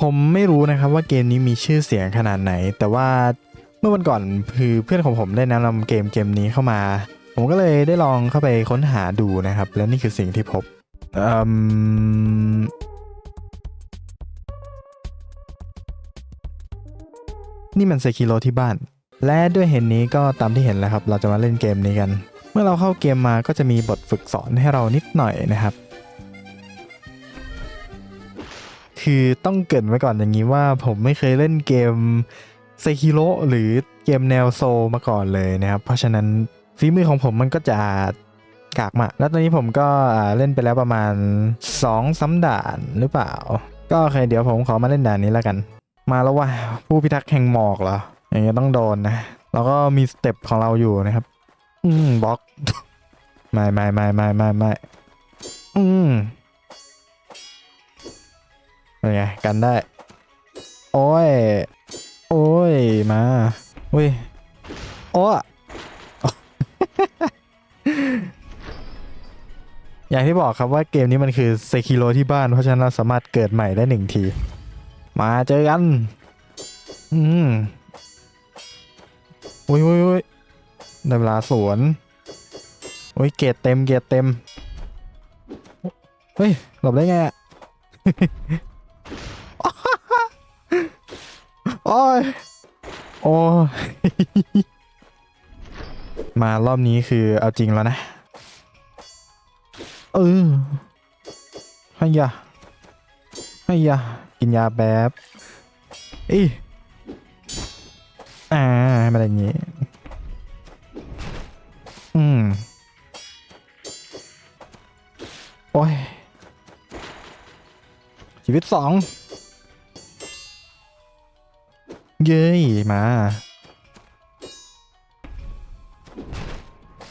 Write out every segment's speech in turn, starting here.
ผมไม่รู้นะครับว่าเกมนี้มีชื่อเสียงขนาดไหน แต่ว่าเมื่อวันก่อนคือเพื่อนของผมได้แนะนำเกมเกมนี้เข้ามา ผมก็เลยได้ลองเข้าไปค้นหาดูนะครับ และนี่คือสิ่งที่พบอืมนี่มันเซคิโรที่บ้าน และด้วยเหตุนนี้ก็ตามที่เห็นแล้วครับ เราจะมาเล่นเกมนี้กัน เมื่อเราเข้าเกมมาก็จะมีบทฝึกสอนให้เรานิดหน่อยนะครับ คือต้องเกินไว้ก่อนอย่างนี้ว่าผมไม่เคยเล่นเกมเซคิโ o หรือเกมแนวโซมาก่อนเลยนะครับ เพราะฉะนั้นฝีมือของผมมันก็จะกากมากแล้วตอนนี้ผมก็เล่นไปแล้วประมาณ2องสามด่านหรือเปล่า ก็โอเคเดี๋ยวผมขอมาเล่นด่านนี้แล้วกัน มาแล้วว่าผู้พิทักษ์แห่งหมอกเหรอ อย่างเงี้ยต้องโดนนะ แล้วก็มีสเต็ปของเราอยู่นะครับ อืมบล็อก ไม่ไม่ไม่ไม่ไม่ไม่อืม เป็นไงกันได้ โอ้ย โอ้ย มาอุ้ย โอ้อย่างที่บอกครับว่าเกมนี้มันคือเซคิโ o ที่บ้าน เพราะฉะนั้นเราสามารถเกิดใหม่ได้หนึ่งที มาเจอกัน อืมอุ้ยอุ้ยอุ้ยได้เวลาสวนอุ้ยเกรดเต็มเกรดเต็ม เฮ้ย หลบได้ไงอะ โอ้ยโอ้มารอบนี้คือเอาจริงแล้วนะ เออให้ยาให้ยากินยาแป๊บอ้ยอ่าให้มาอะไรอย่างงี้ อืม โอ้ย ชีวิตสอง เย้ยมา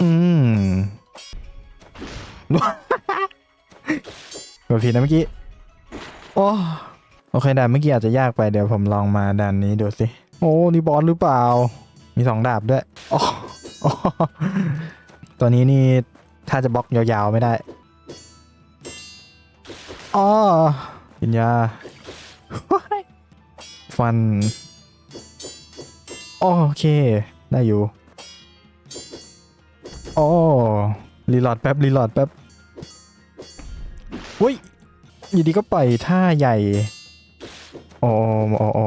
อืมกดผิดนะเมื่อกี้ โอ้ โอเคด่านเมื่อกี้อาจจะยากไปเดี๋ยวผมลองมาด่านนี้ดูสิ โอ้ นี่บอสหรือเปล่า มีสองดาบด้วยโอ้โอ้ตัวนี้นี่ถ้าจะบล็อกยาวๆไม่ได้อ๋อกินยาฟัน โอเค ได้อยู่โอ้รีโหลอดแป๊บรีโหลอดแป๊บอุ้ยอยู่ดีก็ปล่อยท่าใหญ่โอ้โอ้โอ้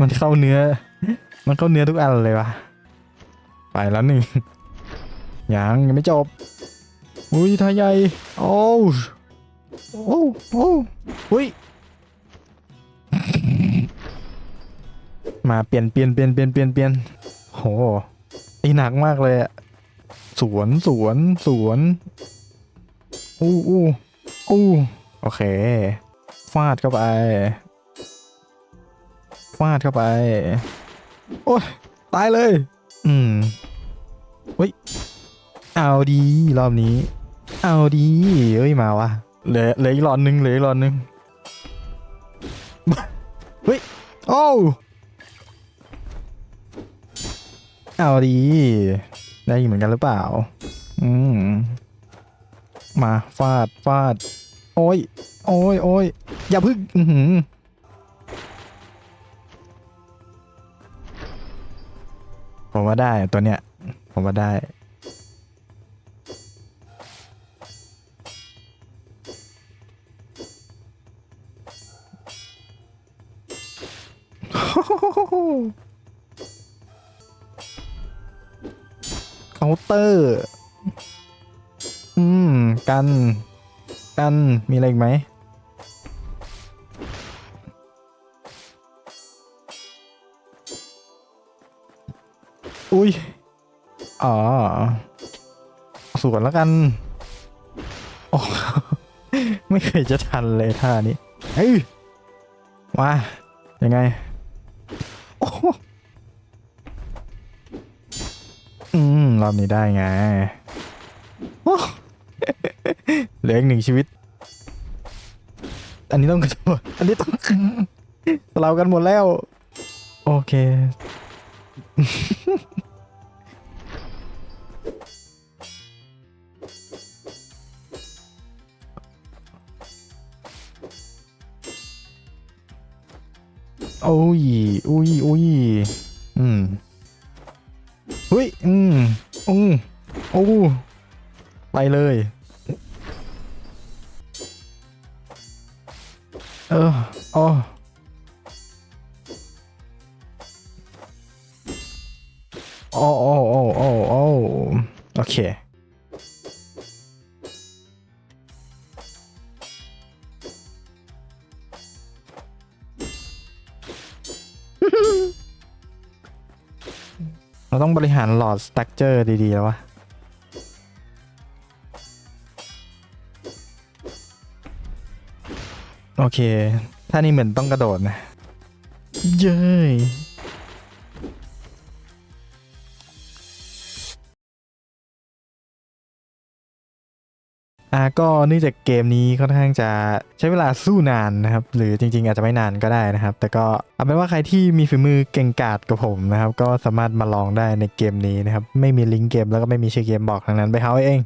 มันเข้าเนื้อ มันเข้าเนื้อทุกอันเลยวะไปแล้วหนึ่งยังยังไม่จบอุ้ยท่าใหญ่โอ้โอ้โอ้อุ้ย มาเปลี่ยนเปลี่ยนเปลี่ยนเปลี่ยนเปลี่ยนเปลี่ยนโหตีหนักมากเลยอะสวนสวนสวนอู้อู้อู้โอเค ฟาดเข้าไป ฟาดเข้าไป โอ้ยตายเลย อืมเฮ้ยเอาดีรอบนี้ เอาดีเฮ้ยมาวะเหลือเหลืออีกหลอดหนึ่งเหลืออีกหลอดหนึ่งเฮ้ยโอ้ เอาดี ได้เหมือนกันหรือเปล่า อืม มาฟาดฟาด โอ้ย โอ้ยโอ้ยอย่าพึ่งอื้อหือผมว่าได้ตัวเนี้ย ผมว่าได้เาน์เตอร์ อืม กัน กัน มีอะไรอีกไหม อุ้ย อ๋อ สวนแล้วกันโอ้ไม่เคยจะทันเลยท่านี้ เฮ้ยมายังไง อืมรอบนี้ได้ไงเหลืออีกหนึ่งชีวิต อันนี้ต้องกระโดดอันนี้ต้องเรากันหมดแล้ว โอเค โอ้ยอุ้ยอุ้ยอืม เฮ้ย อืมอืมโอ้ไปเลย เอออ๋อ ต้องบริหารหลอดสตั๊กเจอร์ดี ๆ แล้ววะโอเค ถ้านี่เหมือนต้องกระโดดนะ เย้ อ่าก็เนื่องจากเกมนี้ค่อนข้างจะใช้เวลาสู้นานนะครับ หรือจริง ๆ อาจจะไม่นานก็ได้นะครับ แต่ก็เอาเป็นว่าใครที่มีฝีมือเก่งกาจกับผมนะครับ ก็สามารถมาลองได้ในเกมนี้นะครับ ไม่มีลิงก์เกมแล้วก็ไม่มีชื่อเกมบอกทั้งนั้นไปเฮาเอง